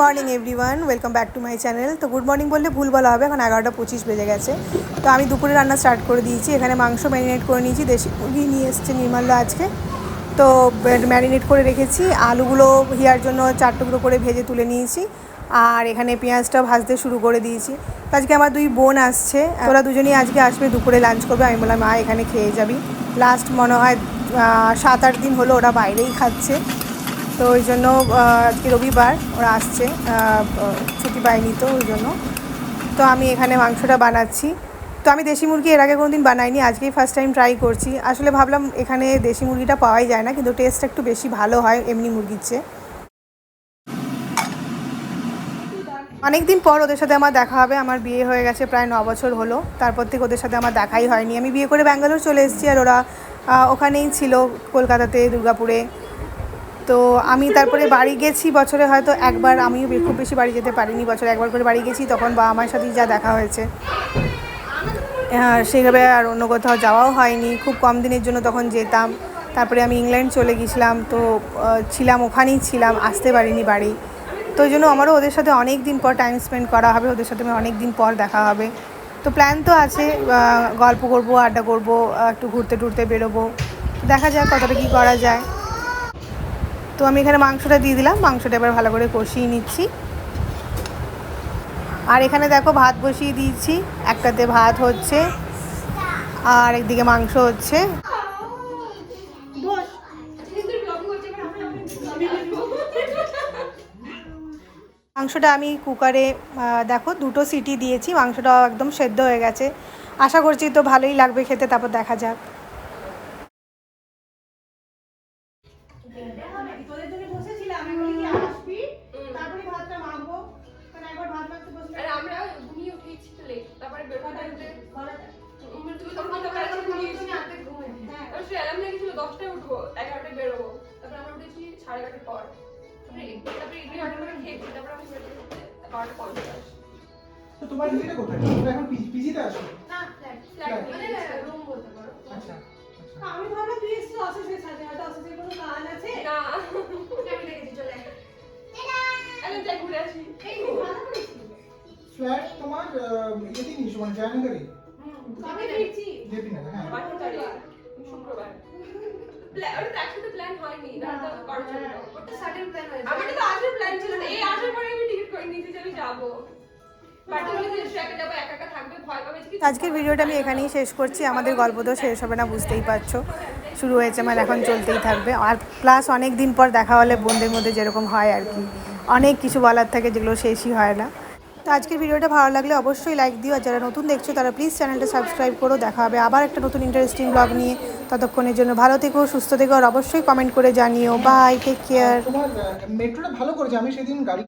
Morning everyone welcome back to my channel তো good morning বললে ভুল বলা হবে। এখন এগারোটা পঁচিশ বেজে গেছে। তো আমি দুপুরে রান্না স্টার্ট করে দিয়েছি। এখানে মাংস ম্যারিনেট করে নিয়েছি। দেশি মুরগি নিয়ে এসছে নির্মাল্য আজকে। তো ম্যারিনেট করে রেখেছি। আলুগুলো হিয়ার জন্য চার টুকরো করে ভেজে তুলে নিয়েছি। আর এখানে পেঁয়াজটা ভাজতে শুরু করে দিয়েছি। তো আজকে আমার দুই বোন আসছে। ওরা দুজনেই আজকে আসবে, দুপুরে লাঞ্চ করবে। আমি বললাম, মা, এখানে খেয়ে যাবি। লাস্ট মনে হয় সাত আট দিন হলো ওরা বাইরেই খাচ্ছে। তো ওই জন্য আজকে রবিবার ওরা আসছে ছুটি পায়নি তো ওই জন্য। তো আমি এখানে মাংসটা বানাচ্ছি। তো আমি দেশি মুরগি এর আগে কোনো দিন বানাইনি, আজকেই ফার্স্ট টাইম ট্রাই করছি। আসলে ভাবলাম এখানে দেশি মুরগিটা পাওয়াই যায় না, কিন্তু টেস্ট একটু বেশি ভালো হয় এমনি মুরগির চেয়ে। অনেকদিন পর ওদের সাথে আমার দেখা হবে, আমার বিয়ে হয়ে গেছে প্রায় ন বছর হলো। তারপর থেকে ওদের সাথে আমার দেখাই হয়নি। আমি বিয়ে করে ব্যাঙ্গালোর চলে এসেছি আর ওরা ওখানেই ছিল, কলকাতাতে, দুর্গাপুরে। তো আমি তারপরে বাড়ি গেছি, বছরে হয়তো একবার, আমিও খুব বেশি বাড়ি যেতে পারিনি, বছরে একবার করে বাড়ি গেছি, তখন বাবা মায়ের সাথেই যা দেখা হয়েছে। আর সেইভাবে আর অন্য কোথাও যাওয়াও হয়নি, খুব কম দিনের জন্য তখন যেতাম। তারপরে আমি ইংল্যান্ড চলে গেছিলাম, তো ছিলাম, ওখানেই ছিলাম, আসতে পারিনি বাড়ি। তো ওই জন্য আমারও ওদের সাথে অনেক দিন পর টাইম স্পেন্ড করা হবে, ওদের সাথে আমার অনেক দিন পর দেখা হবে। তো প্ল্যান তো আছে গল্প করব, আড্ডা করব, একটু ঘুরতে টুরতে বেরোবো। দেখা যাক কতটা কী করা যায়। তো আমি এখানে মাংসটা দিয়ে দিলাম। মাংসটা এবার ভালো করে কষিয়ে নিচ্ছি। আর এখানে দেখো ভাত বসিয়ে দিয়েছি। একটাতে ভাত হচ্ছে, আর একদিকে মাংস হচ্ছে। মাংসটা আমি কুকারে দেখো দুটো সিটি দিয়েছি। মাংসটা একদম সেদ্ধ হয়ে গেছে। আশা করছি তো ভালোই লাগবে খেতে, তারপর দেখা যাক। তোদের জন্য বসেছিলাম আমি বলি কি আসবি? তারপরে ভাতটা মাখবো। কারণ একবার ভাত মাখতে বসলে আরে আমরা ঘুমিয়ে উঠেছি তো লেট তারপরে তুমি তখন তো না হ্যাঁ। সে অ্যালার্ম লেগেছিল দশটায় উঠবো এগারোটায় বেরোবো। তারপরে আমরা উঠেছি সাড়ে এগারোটার পর। তারপরে ইডলি অর্ডার করে খেয়েছি তারপরে আমি বেরোতে বারোটা পঞ্চাশ তো তোমার কোথায়? এখন আসো ফ্ল্যাট মানে রুম বলতে পারো। আচ্ছা আচ্ছা। আমি ভাবলাম তুই সাথে হয়তো অসুখের ফ্ল্যাট তোমার আহ, ইয়েতে নিয়েছো মানে জয়নগরে কবে ফিরছি জেপি নগর হ্যাঁ। শুক্রবার। ওটা একসাথে প্ল্যান হয়নি না তো করার জন্য। ওটা সাডেন প্ল্যান হয়েছে। আমাদের তো আসার প্ল্যান ছিল এই আসার পরে আমি টিকিট করে নিয়েছি যে আমি যাব। বাট বলে যে সে একা যাব একা একা থাকবে ভয় পাবে কি আজকের ভিডিওটা আমি এখানেই শেষ করছি। আমাদের গল্প তো শেষ হবে না বুঝতেই পারছ। শুরু হয়েছে মানে এখন চলতেই থাকবে। আর প্লাস অনেক দিন পর দেখা হলে বোনদের মধ্যে যেরকম হয় আর কি। অনেক কিছু বলার থাকে যেগুলো শেষই হয় না। তো আজকের ভিডিওটা ভালো লাগলে অবশ্যই লাইক দিও, আর যারা নতুন দেখছ তারা প্লিজ চ্যানেলটা সাবস্ক্রাইব করো, দেখা হবে আবার একটা নতুন ইন্টারেস্টিং ব্লগ নিয়ে ততক্ষণের জন্য ভালো থেকো, সুস্থ থেকো, আর অবশ্যই কমেন্ট করে জানিও। বাই টেক কেয়ার মেট্রোটা ভালো করেছে, আমি সেদিন গাড়ি